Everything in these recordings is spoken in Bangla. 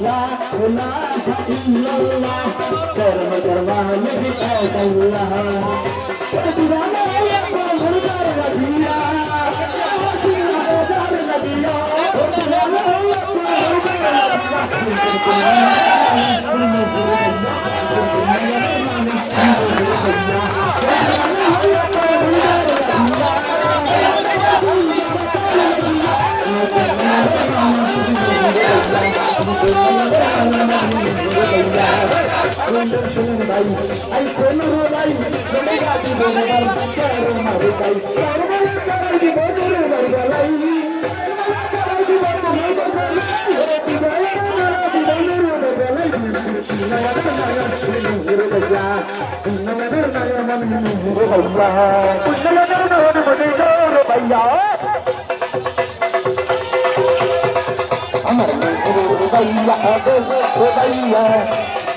ভাই বলে ফুলের মালা পরাই দিবে মেরে ভাই বলে বলে লা ইলাহা ইল্লাল্লাহ ফুলের মালা মানে আল্লাহ লা ইলাহা ইল্লাল্লাহ কর্ম করবানে আল্লাহ দিবানে একবার ভাই কোন ভাই কোন বলবার কেন মারে ভাই কেন করে দিব তোর ভাই আমার ভাইয়া ভাইয়া।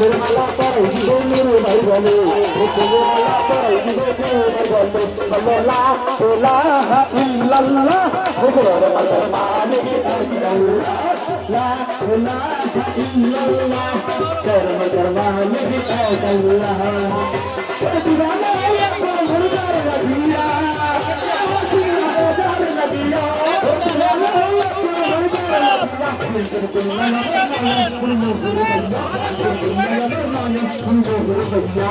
ফুলের মালা পরাই দিবে মেরে বলে ফুলের মালা পরাই দিবে মেরে বলে বলে ইলাহা ইল্লাল্লাহ ফুলের মালা মানে আল্লাহ ইলাহা ইল্লাল্লাহ কর্ম করবানে আল্লাহ দিবানে একবার মুরদার নবিয়া ভাই আই কোন ভাই কোন গাছি বলবার কেন মারে ভাই কেন করে দিব তোর ভাই আমার ভাইয়া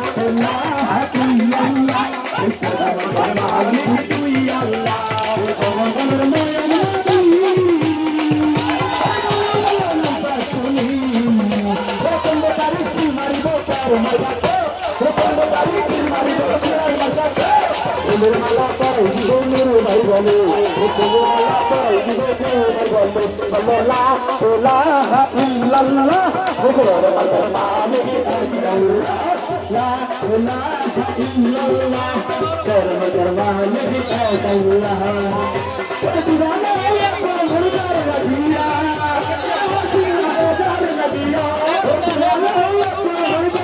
ফুলের মালা পরাই দিবে ভাই বলে ফুলের মালা পরাই দিবে ভাই বলে বলে লা ইল্লাল্লাহ ফুলের মালা মানে লা ইলাহা ইল্লাল্লাহ কর্ম করবানে আল্লাহ দিবানে একবার মুরদার নবিয়া এই ইউনিয়নের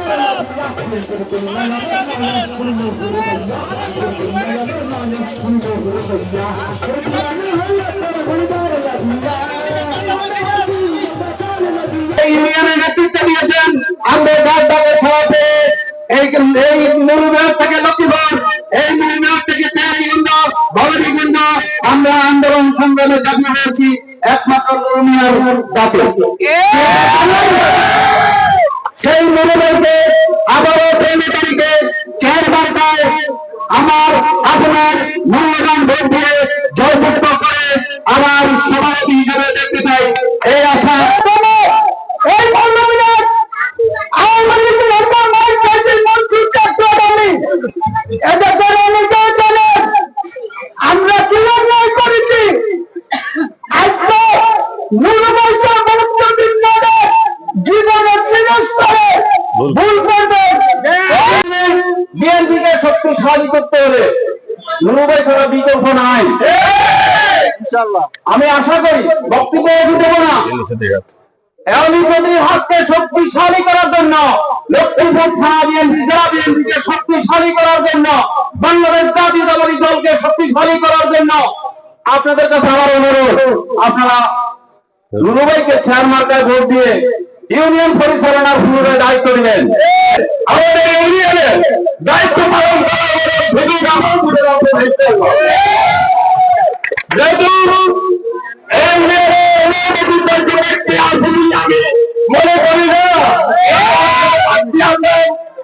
নেতৃত্ব দিয়েছেন আমাদের গাছবাগের সভাপতি। এই এই মুরুবিহার থেকে লক্ষ্মীপুর, এই ভবানীগঞ্জ আমরা আন্দোলন সংগ্রামে দাবি হয়েছি। একমাত্র মুরুমিয়ার দাপে। সেই মনোবলকে আবারও তেইশ তারিখে চার বার্তায় আমার, আপনার মূল্যবান ভোট দিয়ে জয়যুক্ত করে আমার সভাপতি হিসেবে দেখতে চাই। এই আশা। মূল্যবান আমরা কি অন্যায় করেছি। আজকে মুক্তিদিন জীবনের চিরস্তরে ভুল করবেন বিএনপিকে শক্তিশালী করতে হলে নুরুভাই ছাড়া বিকল্প নাই। আমি আশা করি বক্তব্য দেব না। এমনি যদি হাতকে শক্তিশালী করার জন্য লক্ষ্মীপুর থানা বিএনপি জেলা বিএনপিকে শক্তিশালী করার জন্য বাংলাদেশ জাতীয়তাবাদী দলকে শক্তিশালী করার জন্য আপনাদের কাছে আমার অনুরোধ আপনারা লুলুবাইকে চেয়ার মার্কায় ভোট দিয়ে ইউনিয়ন পরিচালনার পুনরায় দায়িত্ব দিবেন আমাদের ইউনিয়নে দায়িত্ব পালন করার অংশ দায়িত্ব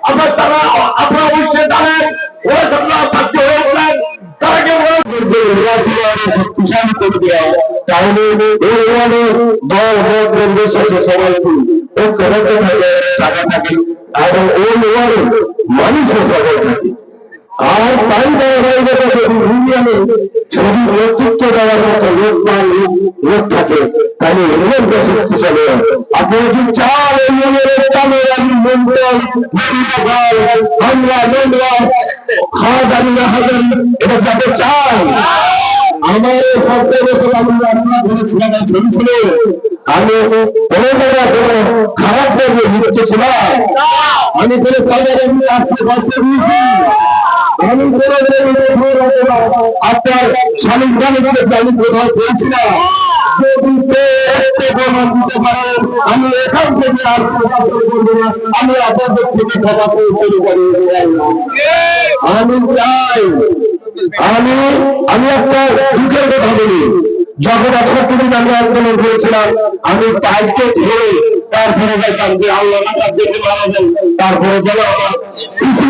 আপনার তারা আপনারা অবশ্যই জানেন। ওরা সব শক্তিশালী করে দেওয়া তাহলে এই ওয়ার্ডে দল ভোট কেন্দ্রের সাথে সবাইকে ঐক্যবদ্ধ থাকে টাকা থাকে এবং সবাই থাকে আর ইউনিয়নে থাকে, তাহলে ইউনিয়নটা শক্তিশালী আপনি যদি চান ইউনিয়নের কামে আমি মন্ডল মন্ডল হামলা হাজারি না হাজারি এটা যাতে চান আমার এই বছর আমি আপনার ঘরে ছিলাম ছবি ছিল। আমি কোনো জায়গায় কোনো খারাপ আমি কোনো বছর দিয়েছি। আমি আপনার কোথাও না। আমি এখান থেকে আর। আমি আপনাদের থেকে আমি চাই, আমি আমি একটা দুঃখের কথা বলি। যখন আমি আন্দোলন করেছিলাম, আমি তারপরে যাইতাম যে আল্লাহ তারপরে আমার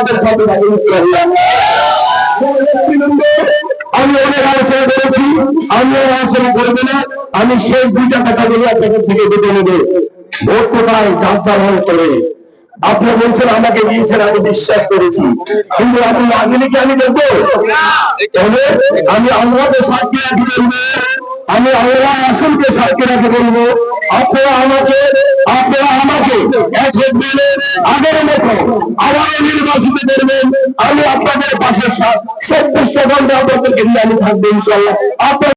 অংশগ্রহণের সাথে আমি অনেক আলোচনা করেছি আমি আলোচনা করব না। আমি সেই দুইটা কথা বলে আপনাদের থেকে বেঁধে নেবে। ভোট কোথায়? যার যার করে আপনি বলছেন, আমাকে দিয়েছেন, আমি বিশ্বাস করেছি। কিন্তু আপনি আগেলে কি আমি দেখব? আমি আল্লাহকে সাক্ষী রাখি বলব। আমি আল্লাহ আসলকে সাক্ষী রাখি বলব। আপনারা আমাকে আপনারা আমাকে এক দিলে আগের মতো আবারও নির্বাচিত করবেন। আমি আপনাদের পাশে সব ঘণ্টা আপনাদেরকে নিয়ে আমি থাকব ইনশাল্লাহ